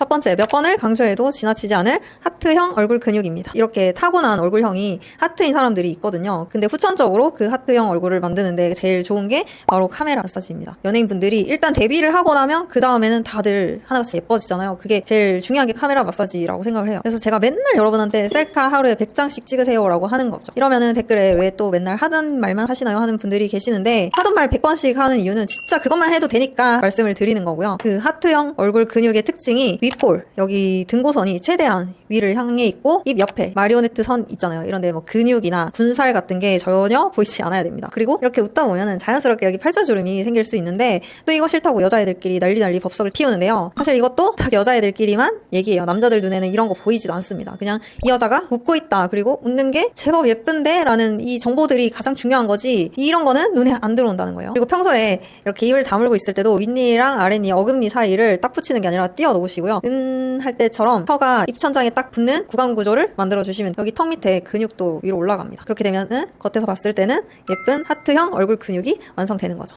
첫 번째, 몇 번을 강조해도 지나치지 않을 하트형 얼굴 근육입니다. 이렇게 타고난 얼굴형이 하트인 사람들이 있거든요. 근데 후천적으로 그 하트형 얼굴을 만드는데 제일 좋은 게 바로 카메라 마사지입니다. 연예인분들이 일단 데뷔를 하고 나면 그 다음에는 다들 하나같이 예뻐지잖아요. 그게 제일 중요한 게 카메라 마사지라고 생각을 해요. 그래서 제가 맨날 여러분한테 셀카 하루에 100장씩 찍으세요라고 하는 거죠. 이러면은 댓글에 왜 또 맨날 하던 말만 하시나요? 하는 분들이 계시는데 하던 말 100번씩 하는 이유는 진짜 그것만 해도 되니까 말씀을 드리는 거고요. 그 하트형 얼굴 근육의 특징이 윗볼, 여기 등고선이 최대한 위를 향해 있고 입 옆에 마리오네트 선 있잖아요. 이런데 뭐 근육이나 군살 같은 게 전혀 보이지 않아야 됩니다. 그리고 이렇게 웃다 보면은 자연스럽게 여기 팔자주름이 생길 수 있는데 또 이거 싫다고 여자애들끼리 난리 난리 법석을 튀우는데요. 사실 이것도 딱 여자애들끼리만 얘기해요. 남자들 눈에는 이런 거 보이지도 않습니다. 그냥 이 여자가 웃고 있다. 그리고 웃는 게 제법 예쁜데? 라는 이 정보들이 가장 중요한 거지 이런 거는 눈에 안 들어온다는 거예요. 그리고 평소에 이렇게 입을 다물고 있을 때도 윗니랑 아랫니 어금니 사이를 딱 붙이는 게 아니라 띄워 놓으시고요. 은할 때처럼 혀가 입천장에 딱 붙는 구강 구조를 만들어 주시면 여기 턱 밑에 근육도 위로 올라갑니다. 그렇게 되면 은 겉에서 봤을 때는 예쁜 하트형 얼굴 근육이 완성되는 거죠.